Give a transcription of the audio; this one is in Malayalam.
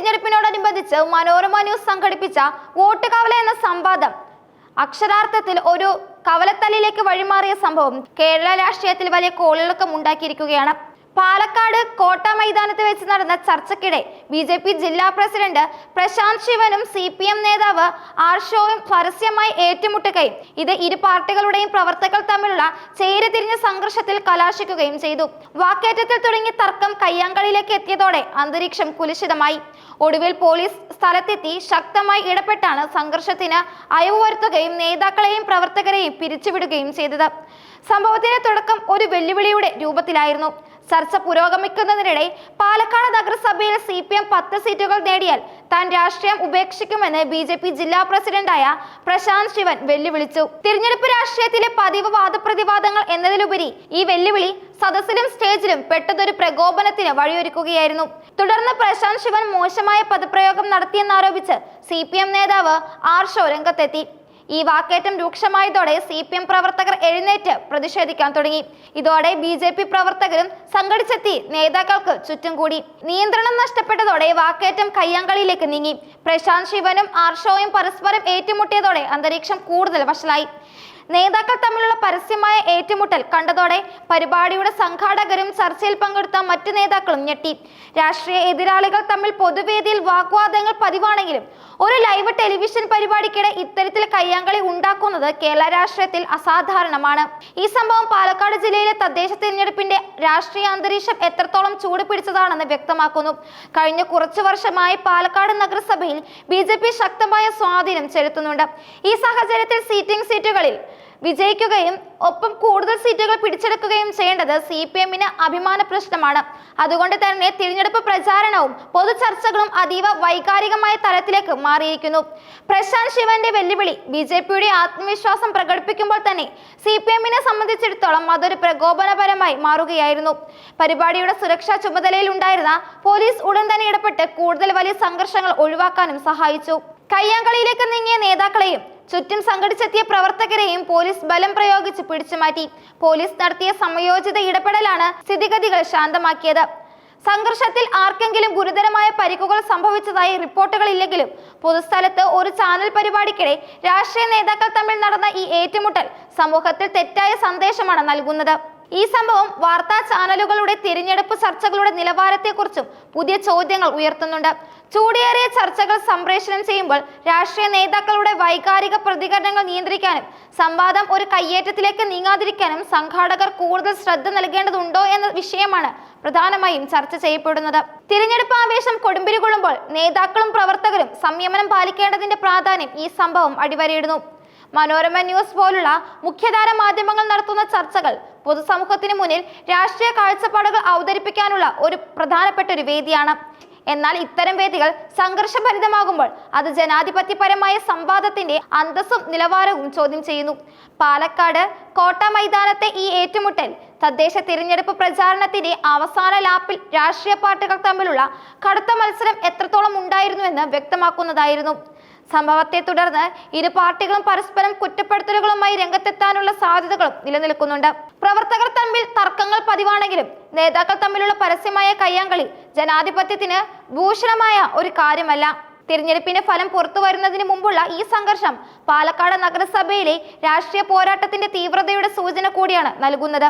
തിരഞ്ഞെടുപ്പിനോടനുബന്ധിച്ച് മനോരമ ന്യൂസ് സംഘടിപ്പിച്ച വോട്ട് കവല എന്ന സംവാദം. അക്ഷരാർത്ഥത്തിൽ ഒരു കവലത്തലിലേക്ക് വഴിമാറിയ സംഭവം കേരള രാഷ്ട്രീയത്തിൽ വലിയ കോളിളക്കം ഉണ്ടാക്കിയിരിക്കുകയാണ്. പാലക്കാട് കോട്ട മൈതാനത്ത് വെച്ച് നടന്ന ചർച്ചയ്ക്കിടെ ബി ജെ പി ജില്ലാ പ്രസിഡന്റ് പ്രശാന്ത് ശിവനും സി പി എം നേതാവ് ആർഷോയും പരസ്യമായി ഏറ്റുമുട്ടുകയും ഇത് ഇരു പാർട്ടികളുടെയും പ്രവർത്തകർ തമ്മിലുള്ള ചേരിതിരിഞ്ഞ സംഘർഷത്തിൽ കലാശിക്കുകയും ചെയ്തു. വാക്കേറ്റത്തിൽ തുടങ്ങിയ തർക്കം കയ്യാങ്കളിയിലേക്ക് എത്തിയതോടെ അന്തരീക്ഷം കുലുഷിതമായി. ഒടുവിൽ പോലീസ് സ്ഥലത്തെത്തി ശക്തമായി ഇടപെട്ടാണ് സംഘർഷത്തിന് അയവ് വരുത്തുകയും നേതാക്കളെയും പ്രവർത്തകരെയും പിരിച്ചുവിടുകയും ചെയ്തത്. സംഭവത്തിന്റെ തുടക്കം ഒരു വെല്ലുവിളിയുടെ രൂപത്തിലായിരുന്നു. ചർച്ച പുരോഗമിക്കുന്നതിനിടെ പാലക്കാട് നഗരസഭയിൽ സി പി എം പത്ത് സീറ്റുകൾ നേടിയാൽ താൻ രാഷ്ട്രീയം ഉപേക്ഷിക്കുമെന്ന് ബി ജെ പി ജില്ലാ പ്രസിഡന്റായ പ്രശാന്ത് ശിവൻ വെല്ലുവിളിച്ചു. തിരഞ്ഞെടുപ്പ് രാഷ്ട്രീയത്തിലെ പതിവ് വാദപ്രതിവാദങ്ങൾ എന്നതിലുപരി ഈ വെല്ലുവിളി സദസ്സിലും സ്റ്റേജിലും പെട്ടതൊരു പ്രകോപനത്തിന് വഴിയൊരുക്കുകയായിരുന്നു. തുടർന്ന് പ്രശാന്ത് ശിവൻ മോശമായ പദപ്രയോഗം നടത്തിയെന്നാരോപിച്ച് സി പി എം നേതാവ് ആർഷോ രംഗത്തെത്തി ഈ വാക്കേറ്റം രൂക്ഷമായതോടെ സി പി എം പ്രവർത്തകർ എഴുന്നേറ്റ് പ്രതിഷേധിക്കാൻ തുടങ്ങി. ഇതോടെ ബി ജെ പി പ്രവർത്തകരും സംഘടിച്ചെത്തി നേതാക്കൾക്ക് ചുറ്റും കൂടി. നിയന്ത്രണം നഷ്ടപ്പെട്ടതോടെ വാക്കേറ്റം കയ്യാങ്കളിയിലേക്ക് നീങ്ങി. പ്രശാന്ത് ശിവനും ആർഷോയും പരസ്പരം ഏറ്റുമുട്ടിയതോടെ അന്തരീക്ഷം കൂടുതൽ വഷളായി. നേതാക്കൾ തമ്മിലുള്ള പരസ്യമായ ഏറ്റുമുട്ടൽ കണ്ടതോടെ പരിപാടിയുടെ സംഘാടകരും ചർച്ചയിൽ പങ്കെടുത്ത മറ്റു നേതാക്കളും ഞെട്ടി. രാഷ്ട്രീയ എതിരാളികൾ തമ്മിൽ പൊതുവേദിയിൽ വാഗ്വാദങ്ങൾ പതിവാണെങ്കിലും ഒരു ലൈവ് ടെലിവിഷൻ പരിപാടിക്കിടെ ഇത്തരത്തിൽ കയ്യാങ്കളി ഉണ്ടാക്കുന്നത് കേരള രാഷ്ട്രീയത്തിൽ അസാധാരണമാണ്. ഈ സംഭവം പാലക്കാട് ജില്ലയിലെ തദ്ദേശ തിരഞ്ഞെടുപ്പിന്റെ രാഷ്ട്രീയ അന്തരീക്ഷം എത്രത്തോളം ചൂട് പിടിച്ചതാണെന്ന് വ്യക്തമാക്കുന്നു. കഴിഞ്ഞ കുറച്ചു വർഷമായി പാലക്കാട് നഗരസഭയിൽ ബി ശക്തമായ സ്വാധീനം ചെലുത്തുന്നുണ്ട്. ഈ സാഹചര്യത്തിൽ സീറ്റിംഗ് സീറ്റുകളിൽ വിജയിക്കുകയും ഒപ്പം കൂടുതൽ സീറ്റുകൾ പിടിച്ചെടുക്കുകയും ചെയ്യേണ്ടത് സി പി എമ്മിന് അഭിമാന പ്രശ്നമാണ്. അതുകൊണ്ട് തന്നെ തിരഞ്ഞെടുപ്പ് പ്രചാരണവും പൊതുചർച്ചകളും അതീവ വൈകാരികമായ തലത്തിലേക്ക് മാറിയിരിക്കുന്നു. പ്രശാന്ത് ശിവന്റെ വെല്ലുവിളി ബി ജെ പിയുടെ ആത്മവിശ്വാസം പ്രകടിപ്പിക്കുമ്പോൾ തന്നെ സി പി എമ്മിനെ സംബന്ധിച്ചിടത്തോളം അതൊരു പ്രകോപനപരമായി മാറുകയായിരുന്നു. പരിപാടിയുടെ സുരക്ഷാ ചുമതലയിൽ ഉണ്ടായിരുന്ന പോലീസ് ഉടൻ തന്നെ ഇടപെട്ട് കൂടുതൽ വലിയ സംഘർഷങ്ങൾ ഒഴിവാക്കാനും സഹായിച്ചു. കയ്യാങ്കളിയിലേക്ക് നീങ്ങിയ നേതാക്കളെയും ചുറ്റും സംഘടിച്ചെത്തിയ പ്രവർത്തകരെയും പോലീസ് ബലം പ്രയോഗിച്ച് പിടിച്ചുമാറ്റി പോലീസ് നടത്തിയ സമയോചിത ഇടപെടലാണ് സ്ഥിതിഗതികൾ ശാന്തമാക്കിയത്. സംഘർഷത്തിൽ ആർക്കെങ്കിലും ഗുരുതരമായ പരിക്കുകൾ സംഭവിച്ചതായി റിപ്പോർട്ടുകളില്ലെങ്കിലും പൊതുസ്ഥലത്ത് ഒരു ചാനൽ പരിപാടിക്കിടെ രാഷ്ട്രീയ നേതാക്കൾ തമ്മിൽ നടന്ന ഈ ഏറ്റുമുട്ടൽ സമൂഹത്തിൽ തെറ്റായ സന്ദേശമാണ് നൽകുന്നത്. ഈ സംഭവം വാർത്താ ചാനലുകളുടെ തിരഞ്ഞെടുപ്പ് ചർച്ചകളുടെ നിലവാരത്തെക്കുറിച്ചും പുതിയ ചോദ്യങ്ങൾ ഉയർത്തുന്നുണ്ട്. ചൂടേറിയ ചർച്ചകൾ സംപ്രേഷണം ചെയ്യുമ്പോൾ രാഷ്ട്രീയ നേതാക്കളുടെ വൈകാരിക പ്രതികരണങ്ങൾ നിയന്ത്രിക്കാനും സംവാദം ഒരു കയ്യേറ്റത്തിലേക്ക് നീങ്ങാതിരിക്കാനും സംഘാടകർ കൂടുതൽ ശ്രദ്ധ നൽകേണ്ടതുണ്ടോ എന്ന വിഷയമാണ് പ്രധാനമായും ചർച്ച ചെയ്യപ്പെടുന്നത്. തിരഞ്ഞെടുപ്പ് ആവേശം കൊടുമ്പിരി കൊള്ളുമ്പോൾ നേതാക്കളും പ്രവർത്തകരും സംയമനം പാലിക്കേണ്ടതിന്റെ പ്രാധാന്യം ഈ സംഭവം അടിവരയിടുന്നു. മനോരമ ന്യൂസ് പോലുള്ള മുഖ്യധാര മാധ്യമങ്ങൾ നടത്തുന്ന ചർച്ചകൾ പൊതുസമൂഹത്തിന് മുന്നിൽ രാഷ്ട്രീയ കാഴ്ചപ്പാടുകൾ അവതരിപ്പിക്കാനുള്ള ഒരു പ്രധാനപ്പെട്ട ഒരു വേദിയാണ്. എന്നാൽ ഇത്തരം വേദികൾ സംഘർഷഭരിതമാകുമ്പോൾ അത് ജനാധിപത്യപരമായ സംവാദത്തിന്റെ അന്തസ്സും നിലവാരവും ചോദ്യം ചെയ്യുന്നു. പാലക്കാട് കോട്ട മൈതാനത്തെ ഈ ഏറ്റുമുട്ടൽ തദ്ദേശ തിരഞ്ഞെടുപ്പ് പ്രചാരണത്തിന്റെ അവസാന ലാപ്പിൽ രാഷ്ട്രീയ പാർട്ടികൾ തമ്മിലുള്ള കടുത്ത മത്സരം എത്രത്തോളം ഉണ്ടായിരുന്നുവെന്ന് വ്യക്തമാക്കുന്നതായിരുന്നു. സംഭവത്തെ തുടർന്ന് ഇരു പാർട്ടികളും പരസ്പരം കുറ്റപ്പെടുത്തലുകളുമായി രംഗത്തെത്താനുള്ള സാധ്യതകളും നിലനിൽക്കുന്നുണ്ട്. പ്രവർത്തകർ തമ്മിൽ തർക്കങ്ങൾ പതിവാണെങ്കിലും നേതാക്കൾ തമ്മിലുള്ള പരസ്യമായ കയ്യാങ്കളി ജനാധിപത്യത്തിന് ഭൂഷണമായ ഒരു കാര്യമല്ല. തിരഞ്ഞെടുപ്പിന്റെ ഫലം പുറത്തു വരുന്നതിന് മുമ്പുള്ള ഈ സംഘർഷം പാലക്കാട് നഗരസഭയിലെ രാഷ്ട്രീയ പോരാട്ടത്തിന്റെ തീവ്രതയുടെ സൂചന കൂടിയാണ് നൽകുന്നത്.